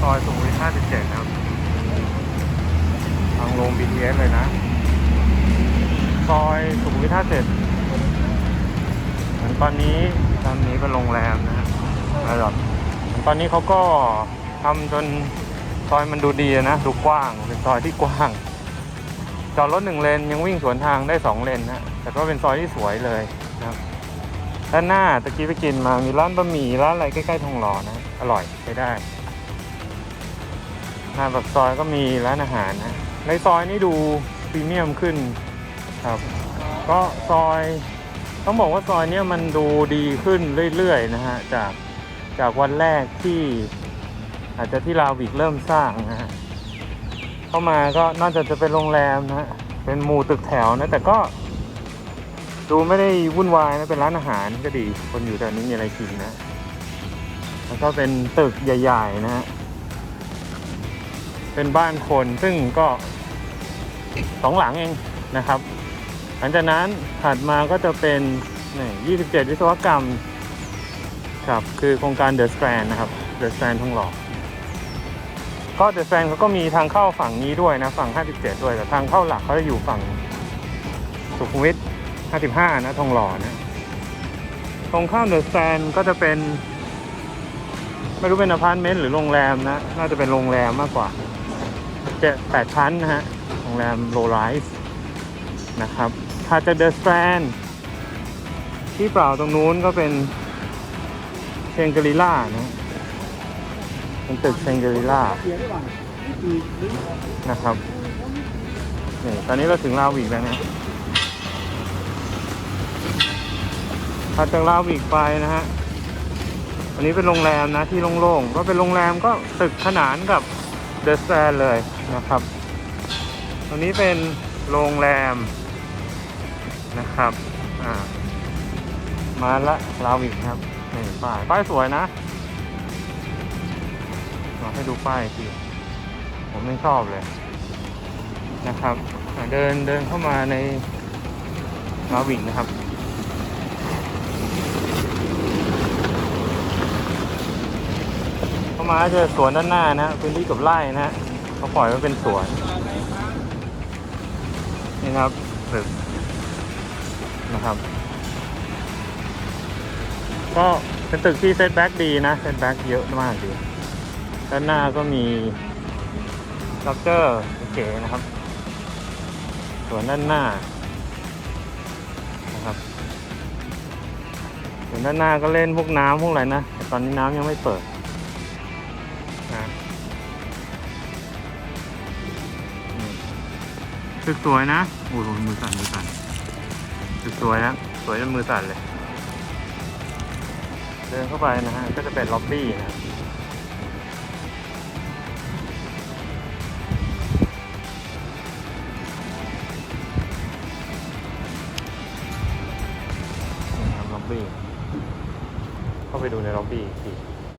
ซอยสุขุมวิท57ครับ ทางลง BTS เลยนะ ซอยสุขุมวิท57เหมือนตอนนี้ตอนนี้เป็นโรงแรมนะฮะระดับเหมือนตอนนี้เขาก็ทำจนซอยมันดูดีนะ ดูกว้าง เป็นซอยที่กว้าง จอดรถหนึ่งเลนยังวิ่งสวนทางได้สองเลนนะ แต่ก็เป็นซอยที่สวยเลยนะครับด้านหน้าตะกี้ไปกินมามีร้านบะหมี่ร้านอะไรใกล้ๆทองหล่อนะ อร่อยใช้ได้ หน้าปากซอยก็มีร้านอาหารนะ ในซอยนี่ดูพรีเมียมขึ้นครับ ก็ซอยต้องบอกว่าซอยนี้มันดูดีขึ้นเรื่อยๆนะฮะจากจากวันแรกที่อาจจะที่ลาวิกเริ่มสร้างนะฮะเข้ามาก็น่าจะจะเป็นโรงแรมนะฮะเป็นหมู่ตึกแถวนะแต่ก็ ดูไม่ได้วุ่นวายนะเป็นร้านอาหารก็ดี คนอยู่แถวนี้มีอะไรกินนะแล้วก็เป็นตึกใหญ่ ๆ นะฮะ เป็นบ้านคนซึ่งก็สองหลังเองนะครับ หลังจากนั้นถัดมาก็จะเป็นนี่27 วิศวกรรมครับคือโครงการเดอะสแ n d นนะครับเดอะสแ n d ทองหล่อก็เดอะสแ n d เขาก็มีทางเข้าฝั่งนี้ด้วยนะฝั่ง 57 ด้วยแต่ทางเข้าหลักเขาจะอยู่ฝั่งสุขุมวิท55 นะทองหล่อนะตรงข้ามเดอะสแ n d ก็จะเป็น ไม่รู้เป็นอพาร์ตเมนต์หรือโรงแรมนะ น่าจะเป็นโรงแรมมากกว่า เจ็ดแปดชั้นนะฮะ โรงแรมโลไ i ส์นะครับถ้าจะเดอะสแ n d ที่เปล่าตรงนู้นก็เป็นเชงกรีล่านะเป็นตึกเชงกรีล่านะครับนี่ตอนนี้เราถึงลาวิกแล้วนะถัดจากลาวิกไปนะฮะอันนี้เป็นโรงแรมนะที่โล่งๆ ก็เป็นโรงแรมก็ตึกขนานกับ ดอะสแ n d เลยนะครับ ตรงนี้เป็นโรงแรมนะครับมาละลาวิกครับนี่ป้ายป้ายสวยนะเราให้ดูป้ายทีผมไม่ชอบเลยนะครับ เดินเดินเข้ามาในลาวิกนะครับ เข้ามาเจอสวนด้านหน้านะพื้นที่กับไร่นะเขาปล่อยไว้เป็นสวนนี่นะครับตึกนะครับ ก็เป็นตึกที่เซตแบ็กดีนะเซตแบ็กเยอะมากดีด้านหน้าก็มีล็อกเกอร์เก๋นะครับ ส่วนด้านหน้านะครับส่วนด้านหน้าก็เล่นพวกน้ำพวกอะไรนะแต่ตอนนี้น้ำยังไม่เปิด ตึกสวยนะโอ้โหมือสั่นมือสั่นตึกสวยนะสวยจนมือสั่นเลย เดินเข้าไปนะฮะก็จะเป็นล็อบบี้นะล็อบบี้เข้าไปดูในล็อบบี้อีกที